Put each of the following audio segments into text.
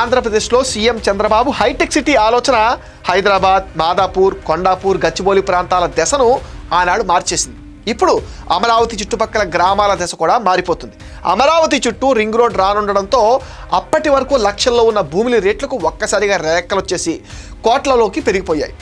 ఆంధ్రప్రదేశ్లో CM Chandrababu hitech city ఆలోచన. హైదరాబాద్ మాదాపూర్ కొండాపూర్ గచ్చిబౌలి ప్రాంతాల దశను ఆనాడు మార్చేసింది. ఇప్పుడు అమరావతి చుట్టుపక్కల గ్రామాల దశ కూడా మారిపోతుంది. అమరావతి చుట్టూ రింగ్ రోడ్ రానుండడంతో అప్పటి వరకు లక్షల్లో ఉన్న భూముల రేట్లకు ఒక్కసారిగా రేఖలొచ్చేసి కోట్లలోకి పెరిగిపోయాయి.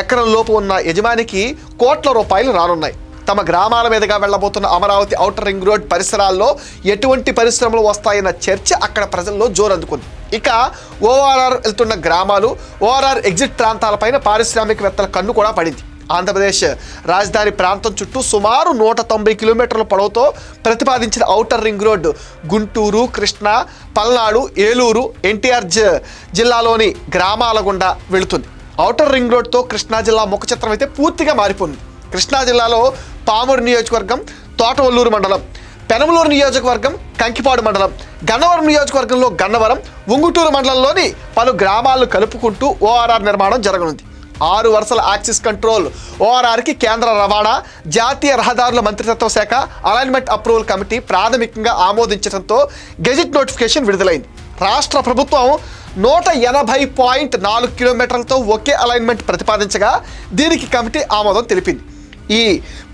ఎకరం లోపు ఉన్న యజమానికి కోట్ల రూపాయలు రానున్నాయి. తమ గ్రామాల మీదుగా వెళ్ళబోతున్న అమరావతి ఔటర్ రింగ్ రోడ్ పరిసరాల్లో ఎటువంటి పరిశ్రమలు వస్తాయన్న చర్చ అక్కడ ప్రజల్లో జోరందుకుంది. ఇక ఓఆర్ఆర్ వెళ్తున్న గ్రామాలు ఓఆర్ఆర్ ఎగ్జిట్ ప్రాంతాలపైన పారిశ్రామికవేత్తల కన్ను కూడా పడింది. ఆంధ్రప్రదేశ్ రాజధాని ప్రాంతం చుట్టూ సుమారు నూట తొంభై కిలోమీటర్ల పొడవుతో ప్రతిపాదించిన outer ring road Guntur Krishna Palnadu Eluru NTR జ- జిల్లాలోని గ్రామాల గుండా వెళుతుంది. ఔటర్ రింగ్ రోడ్తో కృష్ణా జిల్లా ముఖ చిత్రం అయితే పూర్తిగా మారిపోయింది. కృష్ణా జిల్లాలో పామూరు నియోజకవర్గం తోటవల్లూరు మండలం పెనమలూరు నియోజకవర్గం కంకిపాడు మండలం గన్నవరం నియోజకవర్గంలో గన్నవరం ఉంగుటూరు మండలంలోని పలు గ్రామాలను కలుపుకుంటూ ఓఆర్ఆర్ నిర్మాణం జరగనుంది. ఆరు వరుసల యాక్సిస్ కంట్రోల్ ఓఆర్ఆర్కి కేంద్ర రవాణా జాతీయ రహదారుల మంత్రిత్వ శాఖ అలైన్మెంట్ అప్రూవల్ కమిటీ ప్రాథమికంగా ఆమోదించడంతో గెజిట్ నోటిఫికేషన్ విడుదలైంది. రాష్ట్ర ప్రభుత్వం నూట ఎనభై పాయింట్ నాలుగు కిలోమీటర్లతో ఒకే అలైన్మెంట్ ప్రతిపాదించగా దీనికి కమిటీ ఆమోదం తెలిపింది. ఈ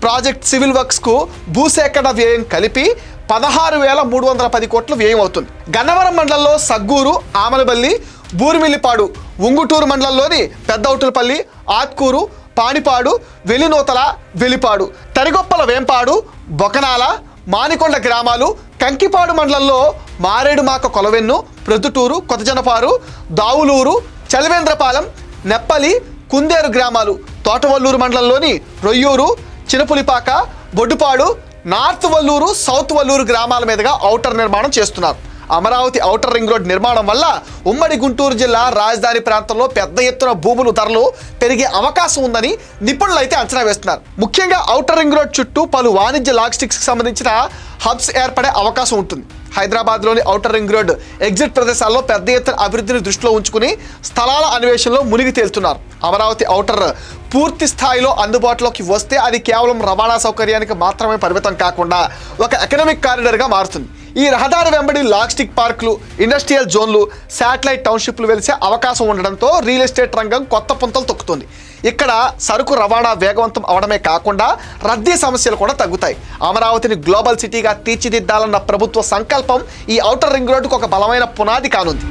ప్రాజెక్ట్ సివిల్ వర్క్స్కు భూసేకరణ వ్యయం కలిపి పదహారు వేల మూడు వందల పది కోట్ల వ్యయం అవుతుంది. గన్నవరం మండలంలో సగ్గూరు ఆమలబల్లి బూరిమిల్లిపాడు ఉంగుటూరు మండలంలోని పెద్దౌటులపల్లి ఆత్కూరు పాణిపాడు వెలినూతల వెలిపాడు తరిగొప్పల వేంపాడు బొకనాల మానికొండ గ్రామాలు కంకిపాడు మండలంలో మారేడుమాక కొలవెన్ను ప్రొద్దుటూరు కొత్తజనపారు దావులూరు చలివేంద్రపాలెం నెప్పలి కుందేరు గ్రామాలు తోటవల్లూరు మండలంలోని రొయ్యూరు చినపులిపాక బొడ్డుపాడు నార్త్ వల్లూరు సౌత్ వల్లూరు గ్రామాల మీదుగా ఔటర్ నిర్మాణం చేస్తున్నారు. అమరావతి ఔటర్ రింగ్ రోడ్ నిర్మాణం వల్ల ఉమ్మడి గుంటూరు జిల్లా రాజధాని ప్రాంతంలో పెద్ద ఎత్తున భూములు ధరలు పెరిగే అవకాశం ఉందని నిపుణులు అయితే అంచనా వేస్తున్నారు. ముఖ్యంగా ఔటర్ రింగ్ రోడ్ చుట్టూ పలు వాణిజ్య లాజిస్టిక్స్కి సంబంధించిన హబ్స్ ఏర్పడే అవకాశం ఉంటుంది. హైదరాబాద్లోని ఔటర్ రింగ్ రోడ్ ఎగ్జిట్ ప్రదేశాల్లో పెద్ద ఎత్తున అభివృద్ధిని దృష్టిలో ఉంచుకుని స్థలాల అన్వేషణలో మునిగి తేలుతున్నారు. అమరావతి ఔటర్ పూర్తి స్థాయిలో అందుబాటులోకి వస్తే అది కేవలం రవాణా సౌకర్యానికి మాత్రమే పరిమితం కాకుండా ఒక ఎకనామిక్ కారిడర్గా మారుతుంది. ఈ రహదారి వెంబడి లాజిస్టిక్ పార్కులు ఇండస్ట్రియల్ జోన్లు శాటిలైట్ టౌన్షిప్లు వెలిసే అవకాశం ఉండడంతో రియల్ ఎస్టేట్ రంగం కొత్త పుంతలు తొక్కుతుంది. ఇక్కడ సరుకు రవాణా వేగవంతం అవడమే కాకుండా రద్దీ సమస్యలు కూడా తగ్గుతాయి. అమరావతిని గ్లోబల్ సిటీగా తీర్చిదిద్దాలన్న ప్రభుత్వ సంకల్పం ఈ ఔటర్ రింగ్ రోడ్డుకు ఒక బలమైన పునాది కానుంది.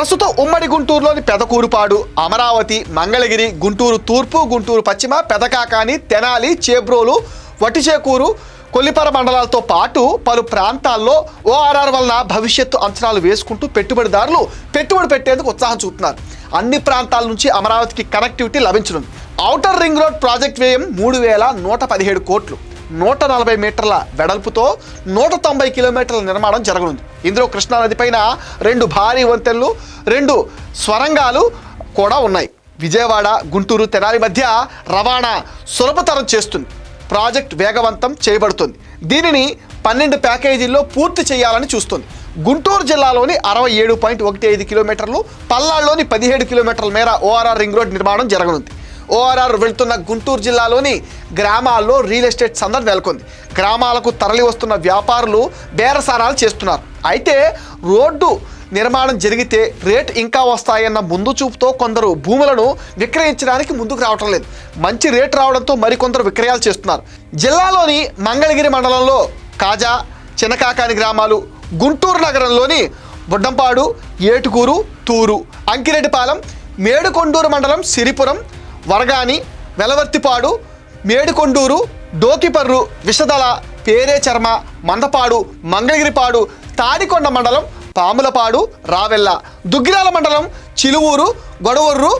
ప్రస్తుతం ఉమ్మడి గుంటూరులోని పెదకూరుపాడు అమరావతి మంగళగిరి గుంటూరు తూర్పు గుంటూరు పశ్చిమ పెదకాకాని తెనాలి చేబ్రోలు వటిచేకూరు కొల్లిపర మండలాలతో పాటు పలు ప్రాంతాల్లో ఓఆర్ఆర్ వలన భవిష్యత్తు అంచనాలు వేసుకుంటూ పెట్టుబడిదారులు పెట్టుబడి పెట్టేందుకు ఉత్సాహం చూపుతున్నారు. అన్ని ప్రాంతాల నుంచి అమరావతికి కనెక్టివిటీ లభించనుంది. ఔటర్ రింగ్ రోడ్ ప్రాజెక్ట్ వ్యయం మూడు వేల నూట పదిహేడు కోట్లు. నూట నలభై మీటర్ల వెడల్పుతో నూట తొంభై కిలోమీటర్ల నిర్మాణం జరగనుంది. ఇందులో కృష్ణానది పైన రెండు భారీ వంతెనలు రెండు స్వరంగాలు కూడా ఉన్నాయి. విజయవాడ గుంటూరు తెనాలి మధ్య రవాణా సులభతరం చేస్తుంది. ప్రాజెక్ట్ వేగవంతం చేయబడుతుంది. దీనిని పన్నెండు ప్యాకేజీల్లో పూర్తి చేయాలని చూస్తుంది. గుంటూరు జిల్లాలోని అరవై ఏడు పాయింట్ ఒకటి ఐదు కిలోమీటర్లు పల్నాడులోని పదిహేడు కిలోమీటర్ల మేర ఓఆర్ఆర్ రింగ్ రోడ్ నిర్మాణం జరగనుంది. ఓఆర్ఆర్ వెళ్తున్న గుంటూరు జిల్లాలోని గ్రామాల్లో రియల్ ఎస్టేట్ సందడి నెలకొంది. గ్రామాలకు తరలి వస్తున్న వ్యాపారులు బేరసారాలు చేస్తున్నారు. అయితే రోడ్డు నిర్మాణం జరిగితే రేట్ ఇంకా వస్తాయన్న ముందు చూపుతో కొందరు భూములను విక్రయించడానికి ముందుకు రావటం లేదు. మంచి రేట్ రావడంతో మరికొందరు విక్రయాలు చేస్తున్నారు. జిల్లాలోని మంగళగిరి మండలంలో కాజా చిన్నకాకాని గ్రామాలు గుంటూరు నగరంలోని బుడ్డంపాడు ఏటుకూరు తూరు అంకిరెడ్డిపాలెం మేడుకొండూరు మండలం సిరిపురం వరగాని వెలవర్తిపాడు మేడుకొండూరు డోకిపర్రు విషదల పేరే చర్మ మందపాడు మంగళగిరిపాడు తాడికొండ మండలం పాములపాడు రావెల్ల దుగ్గిరాల మండలం చిలువూరు గొడవర్రు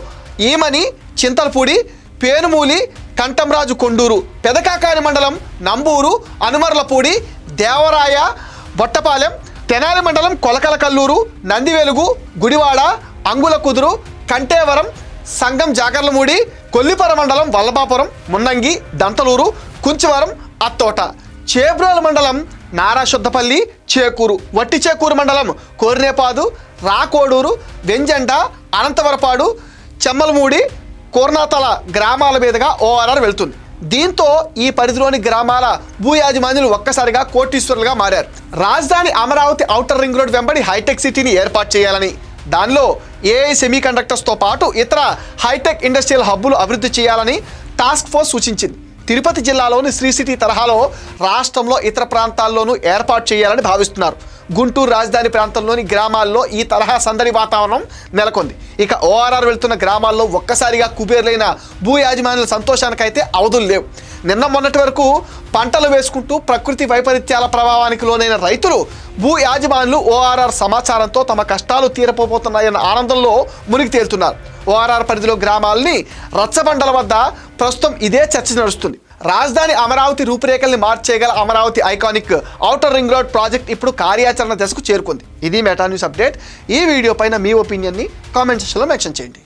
ఈమని చింతలపూడి పేనుమూలి కంఠంరాజు కొండూరు పెదకాకాని మండలం నంబూరు అనుమర్లపూడి దేవరాయ బొట్టపాలెం తెనాలి మండలం కొలకల కల్లూరు నందివెలుగు గుడివాడ అంగుల కుదురు కంటేవరం సంగం జాగర్లమూడి కొల్లిపర మండలం వల్లభాపురం మున్నంగి దంతలూరు కుంచవరం అత్తోట. చేబ్రోల మండలం నారాశుద్ధపల్లి చేకూరు వట్టి చేకూరు మండలం కోరినేపాదు రాకోడూరు వెంజండ అనంతవరపాడు చెమ్మలమూడి కోర్నాతల గ్రామాల మీదుగా ఓఆర్ఆర్ వెళ్తుంది. దీంతో ఈ పరిధిలోని గ్రామాల భూ యాజమాన్యులు ఒక్కసారిగా కోటీశ్వరులుగా మారారు. రాజధాని అమరావతి ఔటర్ రింగ్ రోడ్ వెంబడి హైటెక్ సిటీని ఏర్పాటు చేయాలని. దానిలో ఏఐ సెమీ కండక్టర్స్తో పాటు ఇతర హైటెక్ ఇండస్ట్రియల్ హబ్బులు అభివృద్ధి చేయాలని టాస్క్ ఫోర్స్ సూచించింది. తిరుపతి జిల్లాలోని శ్రీ సిటీ తరహాలో రాష్ట్రంలో ఇతర ప్రాంతాల్లోనూ ఏర్పాటు చేయాలని భావిస్తున్నారు. గుంటూరు రాజధాని ప్రాంతంలోని గ్రామాల్లో ఈ తరహా సందడి వాతావరణం నెలకొంది. ఇక ఓఆర్ఆర్ వెళ్తున్న గ్రామాల్లో ఒక్కసారిగా కుబేర్లైన భూ యాజమాన్యుల సంతోషానికైతే అవధులు లేవు. నిన్న మొన్నటి వరకు పంటలు వేసుకుంటూ ప్రకృతి వైపరీత్యాల ప్రభావానికి లోనైన రైతులు భూ యాజమానులు ఓఆర్ఆర్ సమాచారంతో తమ కష్టాలు తీరపోతున్నాయన్న ఆనందంలో మునిగి తేలుతున్నారు. ఓఆర్ఆర్ పరిధిలో గ్రామాలని రచ్చబండల వద్ద ప్రస్తుతం ఇదే చర్చ నడుస్తుంది. రాజధాని అమరావతి రూపురేఖల్ని మార్చేయగల Amaravati iconic outer ring road project ఇప్పుడు కార్యాచరణ దశకు చేరుకుంది. ఇది మెటా న్యూస్ అప్డేట్. ఈ వీడియో పైన మీ ఒపీనియన్ని కామెంట్ సెక్షన్లో మెన్షన్ చేయండి.